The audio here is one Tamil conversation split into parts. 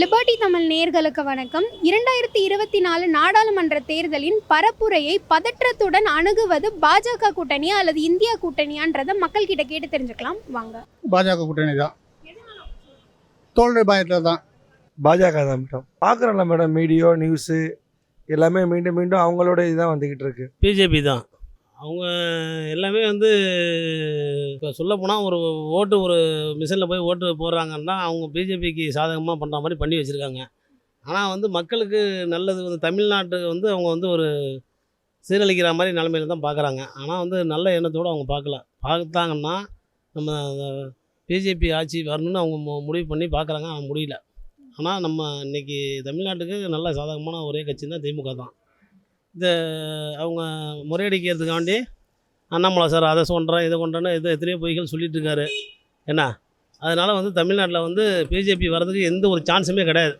லிபர்டி தமிழ் நேர்களுக்கு வணக்கம். இரண்டாயிரத்தி இருபத்தி நாலு நாடாளுமன்ற தேர்தலின் பரப்புரையை பதற்றத்துடன் அணுகுவது பாஜக கூட்டணியா அல்லது இந்தியா கூட்டணியான்றதை மக்கள் கிட்ட கேட்டு தெரிஞ்சுக்கலாம். வாங்க. பாஜக கூட்டணி தான். தோல்வி பயத்தில் தான். பாஜக தான் மேடம். பார்க்குறோம்ல மேடம் மீடியோ நியூஸு எல்லாமே மீண்டும் மீண்டும் அவங்களோட இதுதான் வந்துக்கிட்டு இருக்கு. பிஜேபி தான். அவங்க எல்லாமே வந்து இப்போ சொல்லப்போனால் ஒரு ஓட்டு ஒரு மிஷினில் போய் ஓட்டு போடுறாங்கன்னா அவங்க பிஜேபிக்கு சாதகமாக பண்ணுற மாதிரி பண்ணி வச்சுருக்காங்க. ஆனால் வந்து மக்களுக்கு நல்லது வந்து தமிழ்நாட்டுக்கு வந்து அவங்க வந்து ஒரு சீரழிக்கிற மாதிரி நிலமையில தான் பார்க்குறாங்க ஆனால் வந்து நல்ல எண்ணத்தோடு அவங்க பார்க்கல பார்த்தாங்கன்னா நம்ம பிஜேபி ஆட்சி வரணும்னு அவங்க மு- முடிவு பண்ணி பார்க்குறாங்க ஆனால் முடியல. ஆனால் நம்ம இன்னைக்கு தமிழ்நாட்டுக்கு நல்ல சாதகமான ஒரே கட்சி தான் திமுக தான். இந்த அவங்க முறையடிக்கிறதுக்காண்டி அண்ணாமலை சார் அதை சொல்கிறேன் இதை கொண்டேன்னு இது எத்தனையோ பொய்கள் சொல்லிட்டு இருக்காரு என்ன? அதனால் வந்து தமிழ்நாட்டில் வந்து பிஜேபி வர்றதுக்கு எந்த ஒரு சான்ஸுமே கிடையாது.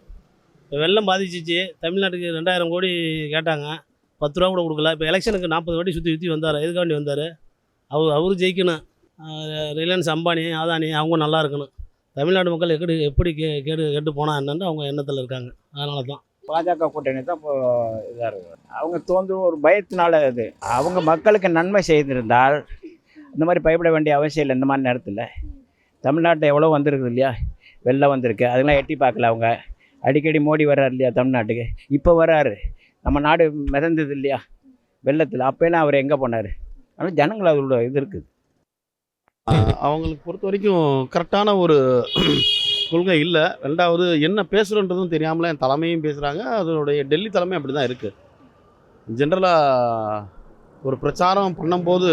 இப்போ வெள்ளம் பாதிச்சிச்சு தமிழ்நாட்டுக்கு ரெண்டாயிரம் கோடி கேட்டாங்க பத்து ரூபா கூட கொடுக்கல. இப்போ எலெக்ஷனுக்கு நாற்பது வாட்டி சுற்றி சுற்றி வந்தார். எதுக்காண்டி வந்தார்? அவர் அவர் ஜெயிக்கணும். ரிலையன்ஸ் அம்பானி அதானி அவங்க நல்லா இருக்கணும். தமிழ்நாடு மக்கள் எப்படி எப்படி கே கேடு கெட்டு போனா என்னன்னு அவங்க எண்ணத்தில் இருக்காங்க. அதனால தான் பாஜக கூட்டணி தான் இப்போ இதாக இருக்கும் அவங்க தோன்றும் ஒரு பயத்தினால அது. அவங்க மக்களுக்கு நன்மை செய்திருந்தால் இந்த மாதிரி பயப்பட வேண்டிய அவசியம் இல்லை இந்த மாதிரி நேரத்தில். தமிழ்நாட்டில் எவ்வளோ வந்திருக்குது இல்லையா? வெள்ளம் வந்திருக்கு. அதெல்லாம் எட்டி பார்க்கல அவங்க. அடிக்கடி மோடி வர்றாரு இல்லையா தமிழ்நாட்டுக்கு? இப்போ வர்றாரு. நம்ம நாடு மிதந்தது இல்லையா? வெள்ளத்தில். அப்போலாம் அவர் எங்கே போனார்? ஆனால் ஜனங்கள் அதோட இது இருக்குது. அவங்களுக்கு பொறுத்த வரைக்கும் கரெக்டான ஒரு கொள்கை இல்லை. ரெண்டாவது என்ன பேசுகிறோன்றதும் தெரியாமல் என் தலைமையும் பேசுகிறாங்க அதனுடைய டெல்லி தலைமை அப்படி தான் இருக்குது ஜென்ரலாக ஒரு பிரச்சாரம் பண்ணும்போது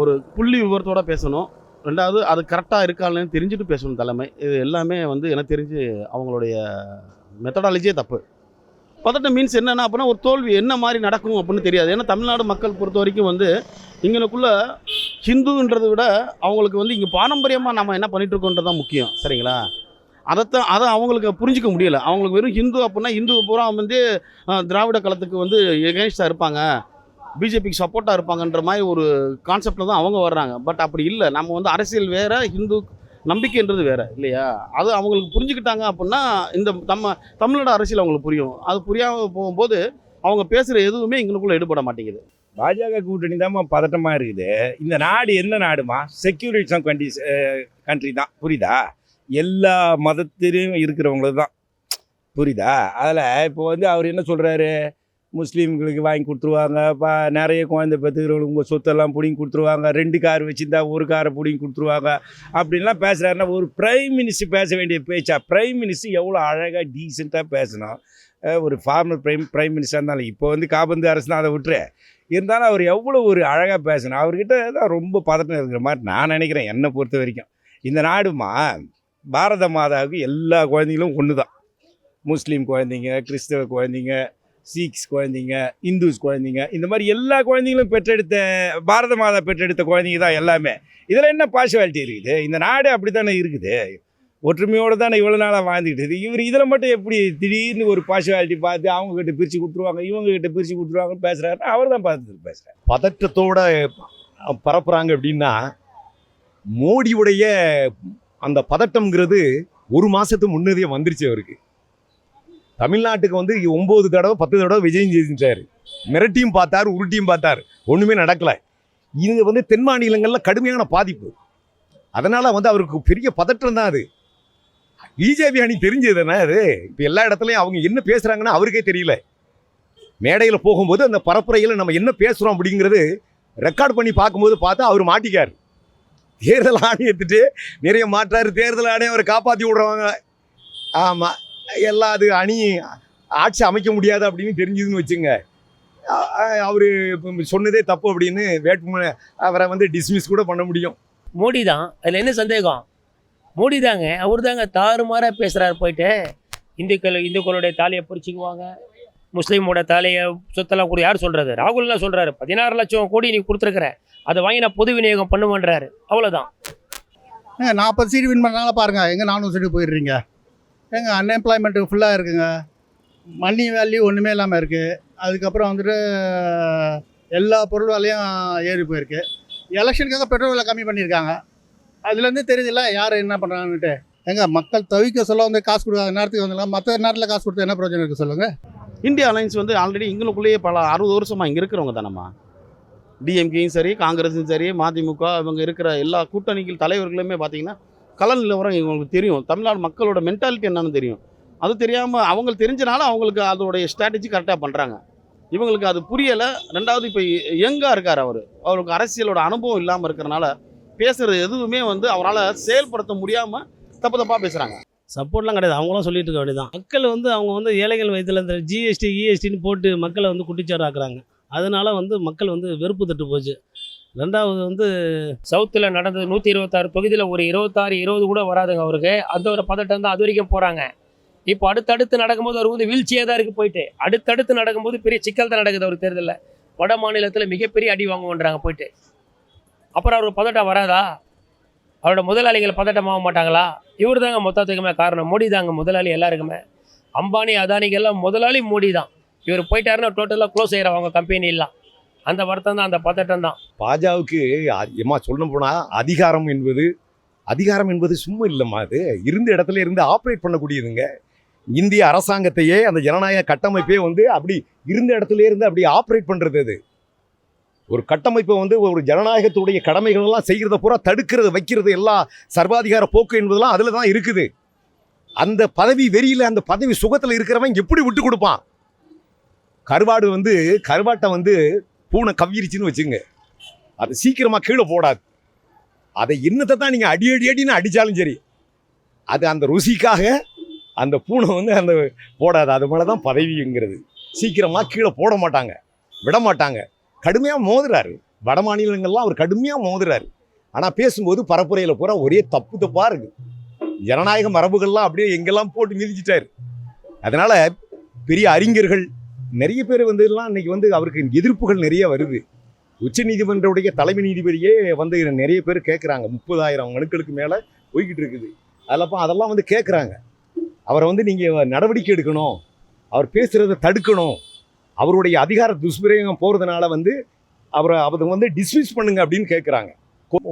ஒரு புள்ளி விவரத்தோடு பேசணும். ரெண்டாவது அது கரெக்டாக இருக்கான்னு தெரிஞ்சுட்டு பேசணும் தலைமை. இது எல்லாமே வந்து எனக்கு தெரிஞ்சு அவங்களுடைய மெத்தடாலஜியே தப்பு. பதட்டம் மீன்ஸ் என்னென்னா அப்படின்னா ஒரு தோல்வி என்ன மாதிரி நடக்கும் அப்படின்னு தெரியாது. ஏன்னா தமிழ்நாடு மக்கள் பொறுத்த வரைக்கும் வந்து இங்களுக்குள்ள ஹிந்துன்றதை விட அவங்களுக்கு வந்து இங்கே பாரம்பரியமாக நம்ம என்ன பண்ணிகிட்ருக்கோன்றது தான் முக்கியம். சரிங்களா? அதைத்தான் அதை அவங்களுக்கு புரிஞ்சிக்க முடியல. அவங்களுக்கு வெறும் ஹிந்து அப்படின்னா ஹிந்து பூரா வந்து திராவிட களத்துக்கு வந்து எகென்ஸ்டாக இருப்பாங்க. பிஜேபிக்கு சப்போர்ட்டாக இருப்பாங்கன்ற மாதிரி ஒரு கான்செப்டில் தான் அவங்க வர்றாங்க. பட் அப்படி இல்லை. நம்ம வந்து அரசியல் வேறு ஹிந்து நம்பிக்கைன்றது வேறு இல்லையா? அது அவங்களுக்கு புரிஞ்சுக்கிட்டாங்க அப்படின்னா இந்த நம்ம தமிழ்நாடு அரசியல் அவங்களுக்கு புரியும். அது புரியாமல் போகும்போது அவங்க பேசுகிற எதுவுமே எங்களுக்குள்ளே ஈடுபட மாட்டேங்குது. பாஜக கூட்டணி தான் பதட்டமாக இருக்குது. இந்த நாடு என்ன நாடுமா செக்யூரிட்டிசம் கண்டி கண்ட்ரி தான். புரியுதா? எல்லா மதத்திலையும் இருக்கிறவங்களுக்கு தான் புரியுதா? அதில் இப்போ வந்து அவர் என்ன சொல்கிறாரு முஸ்லீம்களுக்கு வாங்கி கொடுத்துருவாங்க. பா நிறைய குழந்தை பெற்றுக்கிறவங்களுக்கு உங்கள் சொத்தெல்லாம் பிடிங்கி கொடுத்துருவாங்க. ரெண்டு கார் வச்சுருந்தா ஒரு காரை பிடிங்கி கொடுத்துருவாங்க. அப்படின்லாம் பேசுகிறாருன்னா ஒரு பிரைம் மினிஸ்டர் பேச வேண்டிய பேச்சா? பிரைம் மினிஸ்டர் எவ்வளோ அழகாக டீசெண்டாக பேசணும் ஒரு ஃபார்மர் பிரைம் பிரைம் மினிஸ்டர் இருந்தாலும் இப்போ வந்து காபந்து அரசு தான் அதை விட்டுரு. இருந்தாலும் அவர் எவ்வளோ ஒரு அழகாக பேசணும் அவர்கிட்ட தான் ரொம்ப பதட்டம் இருக்கிற மாதிரி நான் நினைக்கிறேன் என்னை பொறுத்த வரைக்கும். இந்த நாடுமா பாரத மாதாவுக்கு எல்லா குழந்தைங்களும் ஒன்று தான் முஸ்லீம் குழந்தைங்க கிறிஸ்தவ குழந்தைங்க சீக்ஸ் குழந்தைங்க இந்துஸ் குழந்தைங்க இந்த மாதிரி எல்லா குழந்தைங்களும் பெற்றெடுத்த பாரத மாதா பெற்றெடுத்த குழந்தைங்க தான் எல்லாமே. இதில் என்ன பார்ஷுவாலிட்டி இருக்குது? இந்த நாடு அப்படி தானே இருக்குது? ஒற்றுமையோடு தானே இவ்வளோ நாளாக வாழ்ந்துக்கிட்டு இவர் இதில் மட்டும் எப்படி திடீர்னு ஒரு பார்ஷுவாலிட்டி பார்த்து அவங்கக்கிட்ட பிரித்து கொடுத்துருவாங்க இவங்ககிட்ட பிரித்து கொடுத்துருவாங்கன்னு பேசுகிறாரு அவர் தான் பார்த்துட்டு பேசுகிறார் பதற்றத்தோட பரப்புகிறாங்க அப்படின்னா மோடியுடைய அந்த பதட்டம்ங்கிறது ஒரு மாதத்துக்கு முன்னதே வந்துருச்சு அவருக்கு. தமிழ்நாட்டுக்கு வந்து ஒம்பது தடவை பத்து தடவை விஜயம் செஞ்சார். மிரட்டியும் பார்த்தாரு உருட்டியும் பார்த்தாரு. ஒன்றுமே நடக்கலை. இது வந்து தென் மாநிலங்களில் கடுமையான பாதிப்பு. அதனால் வந்து அவருக்கு பெரிய பதற்றம் தான் அது. பிஜேபி அணி தெரிஞ்சது அது? இப்போ எல்லா இடத்துலையும் அவங்க என்ன பேசுகிறாங்கன்னு அவருக்கே தெரியல. மேடையில் போகும்போது அந்த பரப்புரையில் நம்ம என்ன பேசுகிறோம் அப்படிங்கிறது ரெக்கார்ட் பண்ணி பார்க்கும்போது பார்த்தா அவர் மாட்டிக்கார். தேர்தல் ஆணையத்துட்டு நிறைய மாற்றார் தேர்தல் ஆணையம் அவரை காப்பாற்றி விடுறவங்க. ஆமாம் எல்லா அது அணி ஆட்சி அமைக்க முடியாது அப்படின்னு தெரிஞ்சுதுன்னு வச்சுங்க. அவர் சொன்னதே தப்பு அப்படின்னு வேட்புமனு அவரை வந்து டிஸ்மிஸ் கூட பண்ண முடியும். மோடி தான் அதில் என்ன சந்தேகம்? மோடி தாங்க அவர் தாங்க தாறுமாறாக பேசுகிறாரு போயிட்டு. இந்துக்கள் இந்துக்களுடைய தாலியை பிரிச்சுக்குவாங்க முஸ்லீமோட தாலியை சொத்தெல்லாம் கூட. யார் சொல்கிறது ராகுல்லாம் சொல்கிறாரு பதினாறு லட்சம் கோடி நீ கொடுத்துருக்குற. அதை வாங்கி நான் பொது விநியோகம் பண்ணுவேன்றாரு. அவ்வளோதான் நாற்பது சீட் வின் பண்ணாலும் பாருங்கள் எங்கே நானூறு சீட்டு போயிடுறீங்க? ஏங்க அன்எம்ப்ளாய்மெண்ட்டு ஃபுல்லாக இருக்குங்க. மணி வேல்யூ ஒன்றுமே இல்லாமல் இருக்குது அதுக்கப்புறம் வந்துட்டு எல்லா பொருள் விலையும் ஏறி போயிருக்கு. எலெக்ஷனுக்காக பெட்ரோல் விலை கம்மி பண்ணியிருக்காங்க. அதுலேருந்து தெரியுதுல்ல யார் என்ன பண்ணுறாங்கன்ட்டு எங்க மக்கள் தவிக்க சொல்ல வந்து காசு கொடுக்காத நேரத்துக்கு வந்துடலாம். மற்ற நேரத்தில் காசு கொடுத்து என்ன பிரயோஜனம் இருக்குது சொல்லுங்கள் இந்தியா அலைன்ஸ் வந்து ஆல்ரெடி எங்களுக்குள்ளேயே பல அறுபது வருஷமாக இங்கே இருக்கிறவங்க தானம்மா. டிஎம்கேயும் சரி காங்கிரஸும் சரி மதிமுக இவங்க இருக்கிற எல்லா கூட்டணிகள் தலைவர்களுமே பார்த்தீங்கன்னா கலன் நிலவரம் இவங்களுக்கு தெரியும். தமிழ்நாடு மக்களோட மென்டாலிட்டி என்னன்னு தெரியும். அது தெரியாமல் அவங்க தெரிஞ்சனால அவங்களுக்கு அதோடைய ஸ்ட்ராட்டஜி கரெக்டாக பண்ணுறாங்க இவங்களுக்கு அது புரியலை. ரெண்டாவது இப்போ யங்காக இருக்கார் அவர். அவருக்கு அரசியலோட அனுபவம் இல்லாமல் இருக்கிறனால பேசுகிறது எதுவுமே வந்து அவரால் செயல்படுத்த முடியாமல் தப்பு தப்பாக பேசுகிறாங்க சப்போர்ட்லாம் கிடையாது. அவங்களும் சொல்லிட்டு இருக்க வேண்டியதான் மக்கள் வந்து அவங்க வந்து ஏழைகள் வயதில் இந்த ஜிஎஸ்டி இஎஸ்டின்னு போட்டு மக்களை வந்து குட்டிச்சாராக்குறாங்க அதனால் வந்து மக்கள் வந்து வெறுப்பு தட்டு போச்சு. ரெண்டாவது வந்து சவுத்தில் நடந்தது நூற்றி இருபத்தாறு தொகுதியில் ஒரு இருபத்தாறு இருபது கூட வராதுங்க அவருக்கு. அந்த ஒரு பதட்டம் தான் அது வரைக்கும் போகிறாங்க இப்போ அடுத்தடுத்து நடக்கும்போது அவர் வந்து வீழ்ச்சியாக தான் இருக்குது போயிட்டு. அடுத்தடுத்து நடக்கும்போது பெரிய சிக்கல் தான் நடக்குது அவர் தேர்தலில். வட மாநிலத்தில் மிகப்பெரிய அடி வாங்குவோன்றாங்க போயிட்டு. அப்புறம் அவர் பதட்டம் வராதா? அவரோட முதலாளிகள் பதட்டமாக மாட்டாங்களா? இவர் தாங்க மொத்தத்துக்குமே காரணம். மோடி தாங்க முதலாளி எல்லாருக்குமே. அம்பானி அதானிகள்லாம் முதலாளி மோடி தான். இவர் போயிட்டாருன்னா டோட்டலாக க்ளோஸ் ஆயிடும் அவங்க அந்த வருத்தம் தான் அந்த பதட்டம் தான் பாஜகவுக்கு ஏமா சொல்ல போனால் அதிகாரம் என்பது அதிகாரம் என்பது சும்மா இல்லைம்மா அது. இருந்த இடத்துல இருந்து ஆப்ரேட் பண்ணக்கூடியதுங்க. இந்திய அரசாங்கத்தையே அந்த ஜனநாயக கட்டமைப்பே வந்து அப்படி இருந்த இடத்துல இருந்து அப்படி ஆப்ரேட் பண்ணுறது அது. ஒரு கட்டமைப்பை வந்து ஒரு ஜனநாயகத்துடைய கடமைகள் எல்லாம் செய்கிறத பூரா தடுக்கிறது வைக்கிறது எல்லாம் சர்வாதிகார போக்கு என்பதெல்லாம் அதில் தான் இருக்குது. அந்த பதவி வெறியில் அந்த பதவி சுகத்தில் இருக்கிறவன் எப்படி விட்டு கொடுப்பான்? கருவாடு வந்து கருவாட்டை வந்து பூனை கவ்விருச்சுன்னு வச்சுங்க அது சீக்கிரமாக கீழே போடாது. அதை என்னத்தை தான் நீங்கள் அடி அடி அடின்னு அடித்தாலும் சரி அது அந்த ருசிக்காக அந்த பூனை வந்து அந்த போடாது. அது மேலே தான் பதவிங்கிறது. சீக்கிரமாக கீழே போட மாட்டாங்க விட மாட்டாங்க. கடுமையாக மோதுறாரு. வட மாநிலங்கள்லாம் அவர் கடுமையாக மோதுறாரு. ஆனால் பேசும்போது பரப்புரையில் பூரா ஒரே தப்பு தப்பாக இருக்குது ஜனநாயக மரபுகள்லாம் அப்படியே எங்கெல்லாம் போட்டு மிதிச்சிட்டாரு. அதனால் பெரிய அறிஞர்கள் நிறைய பேர் வந்து எல்லாம் இன்னைக்கு வந்து அவருக்கு எதிர்ப்புகள் நிறைய வருது. உச்ச நீதிமன்றவுடைய தலைமை நீதிபதியே வந்து நிறைய பேர் கேட்குறாங்க முப்பதாயிரம் மனுக்களுக்கு மேலே போய்கிட்டு இருக்குது. அதெல்லாம் அதெல்லாம் வந்து கேட்குறாங்க அவரை வந்து நீங்கள் நடவடிக்கை எடுக்கணும். அவர் பேசுகிறத தடுக்கணும். அவருடைய அதிகார துஷ்பிரயோகம் போகிறதுனால வந்து அவரை அதை வந்து டிஸ்மிஸ் பண்ணுங்க அப்படின்னு கேட்குறாங்க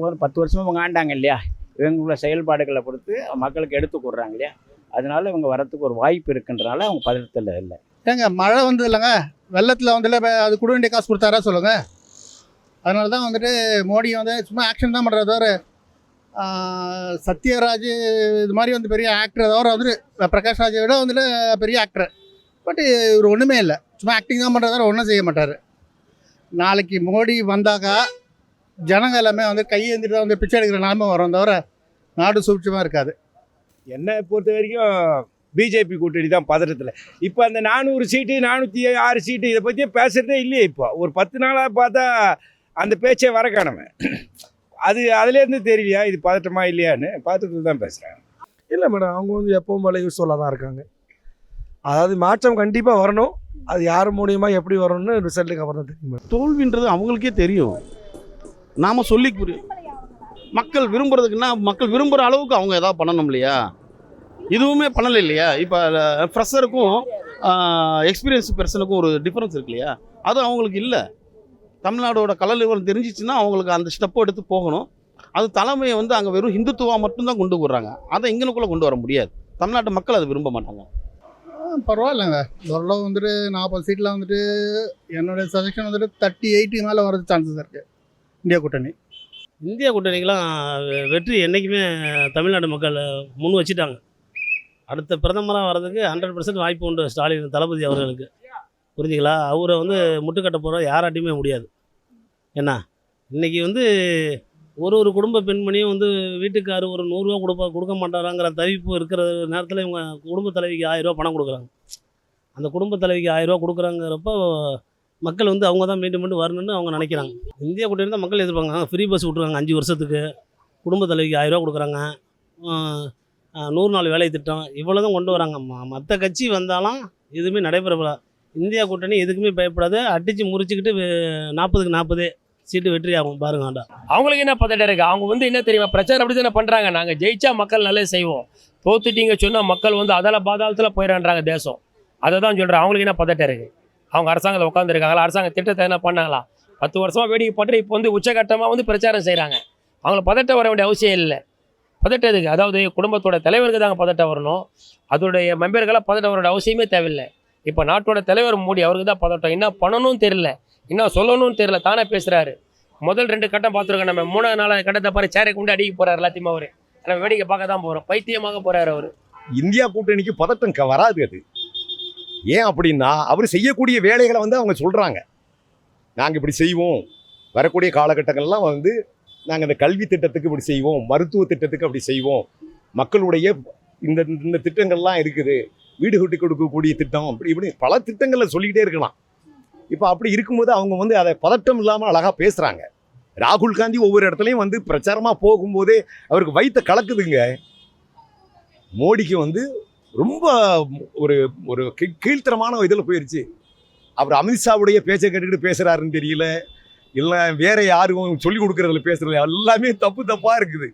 ஒரு பத்து வருஷமாக அவங்க ஆண்டாங்க இல்லையா? இவங்களோட செயல்பாடுகளை பொறுத்து மக்களுக்கு எடுத்து கொடுறாங்க இல்லையா? அதனால இவங்க வரத்துக்கு ஒரு வாய்ப்பு இருக்குன்றனால அவங்க பதட்டத்தில் இல்லை ஏங்க மழை வந்தது இல்லைங்க வெள்ளத்தில் வந்துல அது கொடுக்க வேண்டிய காசு கொடுத்தாரா சொல்லுங்கள் அதனால தான் வந்துட்டு மோடி வந்து சும்மா ஆக்ஷன் தான் பண்ணுறது தவிர சத்யராஜ் இது மாதிரி வந்து பெரிய ஆக்டர் தவிர வந்துட்டு பிரகாஷ் ராஜை விட வந்துட்டு பெரிய ஆக்டர் பட் இவர் ஒன்றுமே இல்லை. சும்மா ஆக்டிங் தான் பண்ணுறத ஒன்றும் செய்ய மாட்டார். நாளைக்கு மோடி வந்தாக்கா ஜனங்க எல்லாமே வந்து கையேந்திட்டு தான் வந்து பிச்சை எடுக்கிற நிலமை வரும் தவிர நாடு சூழ்ச்சியமாக இருக்காது. என்னை பொறுத்த வரைக்கும் பிஜேபி கூட்டணி தான் பதட்டத்தில். இப்போ அந்த நானூறு சீட்டு நானூற்றி ஆறு சீட்டு இதை பற்றியே பேசுகிறதே இல்லையே இப்போ. ஒரு பத்து நாளாக பார்த்தா அந்த பேச்சே வர காணாம. அது அதுலேருந்து தெரியலையா? இது பதட்டமா இல்லையான்னு பதட்டத்தில் தான் பேசுகிறேன் இல்லை மேடம் அவங்க வந்து எப்பவும் போல யூஸ்ஃபுல்லாக தான் இருக்காங்க. அதாவது மாற்றம் கண்டிப்பாக வரணும். அது யார் மூலியமாக எப்படி வரணும்னு ரிசல்ட்டுக்கு அப்புறம் தான் தெரியும் மேடம். தோல்வின்றது அவங்களுக்கே தெரியும். நாம் சொல்லி மக்கள் விரும்புறதுக்குன்னா மக்கள் விரும்புகிற அளவுக்கு அவங்க ஏதாவது பண்ணணும் இல்லையா? இதுவுமே பண்ணலை இல்லையா? இப்போ ஃப்ரெஷருக்கும் எக்ஸ்பீரியன்ஸ் பர்சனுக்கும் ஒரு டிஃப்ரென்ஸ் இருக்கு இல்லையா? அது அவங்களுக்கு இல்லை. தமிழ்நாடோட கலர் விவரம் தெரிஞ்சிச்சுன்னா அவங்களுக்கு அந்த ஸ்டெப் எடுத்து போகணும். அது தலைமையை வந்து அங்கே வெறும் ஹிந்துத்துவா மட்டும்தான் கொண்டு வர்றாங்க அதை இங்கனுக்குள்ளே கொண்டு வர முடியாது. தமிழ்நாட்டு மக்கள் அதை விரும்ப மாட்டாங்க. பரவாயில்லைங்க. ஓரளவு வந்துட்டு நாற்பது சீட்டில் வந்துட்டு என்னுடைய சஜஷன் வந்துட்டு தேர்ட்டி எயிட்டுக்கு மேலே வரது சான்சஸ் இருக்குது இந்தியா கூட்டணி. இந்திய கூட்டணிக்கெல்லாம் வெ- வெற்றி என்றைக்குமே தமிழ்நாடு மக்கள் முன் வச்சுட்டாங்க. அடுத்த பிரதமராக வர்றதுக்கு ஹண்ட்ரட் பர்சன்ட் வாய்ப்பு உண்டு ஸ்டாலின் தளபதி அவர்களுக்கு. புரிஞ்சுங்களா? அவரை வந்து முட்டுக்கட்ட போகிற யாராட்டையுமே முடியாது. என்ன? இன்றைக்கி வந்து ஒரு ஒரு குடும்ப பெண்மணியும் வந்து வீட்டுக்காரு ஒரு நூறுரூவா கொடுப்பா கொடுக்க மாட்டாராங்கிற தவிப்பு இருக்கிற நேரத்தில் இவங்க குடும்ப தலைவிக்கு ஆயிரரூவா பணம் கொடுக்குறாங்க. அந்த குடும்ப தலைவிக்கு ஆயிரரூவா கொடுக்குறாங்கிறப்போ மக்கள் வந்து அவங்க தான் மீண்டும் மீண்டும் வரணும்னு அவங்க நினைக்கிறாங்க. இந்தியா கூட்டணி தான் மக்கள் எதிர்ப்பாங்க ஃப்ரீ பஸ் விட்ருவாங்க அஞ்சு வருஷத்துக்கு குடும்ப தலைவிக்கு ஆயிரரூவா கொடுக்குறாங்க. நூறு நாள் வேலை திட்டம் இவ்வளோ தான் கொண்டு வராங்க. மற்ற கட்சி வந்தாலும் எதுவுமே நடைபெறவில்லை. இந்தியா கூட்டணி எதுக்குமே பயப்படாது. அடித்து முறிச்சுக்கிட்டு நாற்பதுக்கு நாற்பது சீட்டு வெற்றி ஆகும். பாருங்க அவங்களுக்கு என்ன பதட்டம் இருக்குது அவங்க வந்து என்ன தெரியுமா? பிரச்சாரம் அப்படி தானே பண்ணுறாங்க நாங்கள் ஜெயிச்சா மக்கள் நல்லது செய்வோம். தோத்துட்டீங்க சொன்னால் மக்கள் வந்து அதால பாதாளத்தில் போயிடறாங்க தேசம். அதை தான் சொல்கிறேன் அவங்களுக்கு என்ன பதட்டம் இருக்குது அவங்க அரசாங்கத்தில் உட்காந்துருக்காங்களா அரசாங்க திட்டத்தை என்ன பண்ணாங்களா? பத்து வருஷமாக வேடிக்கை போட்டு இப்போ வந்து உச்சகட்டமாக வந்து பிரச்சாரம் செய்கிறாங்க அவங்கள பதட்டம் வர வேண்டிய அவசியம் இல்லை. பதட்டத்துக்கு அதாவது குடும்பத்தோட தலைவருக்கு தாங்க பதட்டம் வரணும். அதோடைய மெம்பர்களாக பதட்டம் வரோட அவசியமே தேவையில்லை. இப்போ நாட்டோட தலைவர் மோடி அவருக்கு தான் பதட்டம். என்ன பண்ணணும்னு தெரியல. என்ன சொல்லணும்னு தெரியல. தானே பேசுகிறாரு முதல் ரெண்டு கட்டம் பார்த்துருக்கோம் நம்ம. மூணாவது நாலாவது கட்டத்தை பாரு சேரை கொண்டு அடிக்க போகிறார் எல்லாத்தையும் அவர். நம்ம வேடிக்கை பார்க்க தான் போகிறோம் பைத்தியமாக போகிறார் அவர். இந்தியா கூட்டணிக்கு பதட்டம் வராது அது. ஏன் அப்படின்னா அவர் செய்யக்கூடிய வேலைகளை வந்து அவங்க சொல்கிறாங்க நாங்கள் இப்படி செய்வோம். வரக்கூடிய காலகட்டங்கள்லாம் வந்து நாங்கள் இந்த கல்வி திட்டத்துக்கு இப்படி செய்வோம் மருத்துவ திட்டத்துக்கு அப்படி செய்வோம். மக்களுடைய இந்த இந்த திட்டங்கள்லாம் இருக்குது. வீடு கட்டி கொடுக்கக்கூடிய திட்டம் அப்படி இப்படி பல திட்டங்களை சொல்லிக்கிட்டே இருக்கலாம். இப்போ அப்படி இருக்கும்போது அவங்க வந்து அதை பதட்டம் இல்லாமல் அழகாக பேசுகிறாங்க ராகுல் காந்தி ஒவ்வொரு இடத்துலையும் வந்து பிரச்சாரமாக போகும்போதே அவருக்கு வைத்த கலக்குதுங்க. மோடிக்கு வந்து ரொம்ப ஒரு ஒரு கீழ்த்தரமான இதில் போயிடுச்சு அவர் அமித்ஷாவுடைய பேச்சை கேட்டுக்கிட்டு பேசுகிறாருன்னு தெரியல. இல்லை வேற யாரும் சொல்லி கொடுக்குறதுல பேசுறது எல்லாமே தப்பு தப்பாக இருக்குது.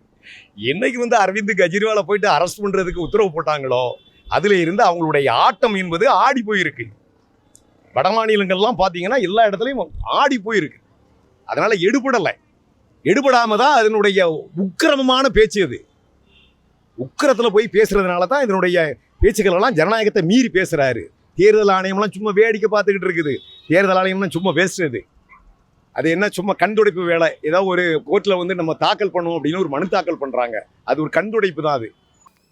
என்னைக்கு வந்து அரவிந்த் கெஜ்ரிவாலை போயிட்டு அரெஸ்ட் பண்ணுறதுக்கு உத்தரவு போட்டாங்களோ அதில் இருந்து அவங்களுடைய ஆட்டம் என்பது ஆடி போயிருக்கு. வட மாநிலங்கள்லாம் பார்த்தீங்கன்னா எல்லா இடத்துலையும் ஆடி போயிருக்கு. அதனால் எடுபடலை. எடுபடாமல் தான் அதனுடைய உக்கிரமமான பேச்சு அது. உக்கிரத்தில் போய் பேசுகிறதுனால தான் இதனுடைய பேச்சுக்களெல்லாம் ஜனநாயகத்தை மீறி பேசுகிறாரு தேர்தல் ஆணையம்லாம் சும்மா வேடிக்கை பார்த்துக்கிட்டு இருக்குது. தேர்தல் ஆணையம்லாம் சும்மா பேசுறது அது என்ன சும்மா கண்துடைப்பு வேலை? ஏதோ ஒரு கோர்ட்டில் வந்து நம்ம தாக்கல் பண்ணுவோம் அப்படின்னு ஒரு மனு தாக்கல் பண்ணுறாங்க அது ஒரு கண்துடைப்பு தான் அது.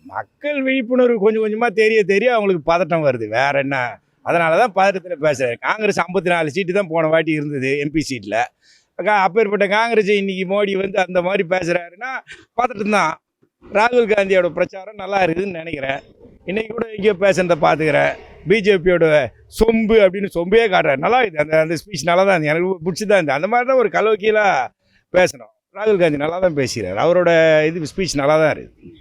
மக்கள் விழிப்புணர்வு கொஞ்சம் கொஞ்சமாக தெரிய தெரிய அவங்களுக்கு பதட்டம் வருது. வேற என்ன? அதனால தான் பதட்டத்தில் பேசுகிறேன் காங்கிரஸ் ஐம்பத்தி நாலு சீட்டு தான் போன வாட்டி இருந்தது எம்பி சீட்டில் அப்பேற்பட்ட காங்கிரஸ் இன்னைக்கு மோடி வந்து அந்த மாதிரி பேசுகிறாருன்னா பதட்டம் தான். ராகுல் காந்தியோட பிரச்சாரம் நல்லா இருக்குதுன்னு நினைக்கிறேன். இன்னைக்கு கூட எங்கேயோ பேசுகிறத பார்த்துக்கிறேன். பிஜேபியோட சொம்பு அப்படின்னு சொம்பே காட்டுறாரு. நல்லா இது அந்த அந்த ஸ்பீச் நல்லா தான் இருந்துச்சு. எனக்கு பிடிச்சி தான் இருந்தது. அந்த மாதிரி தான் ஒரு கலோக்கியலாக பேசணும். ராகுல் காந்தி நல்லா தான் பேசுகிறார் அவரோட இது ஸ்பீச் நல்லா தான் இருக்குது.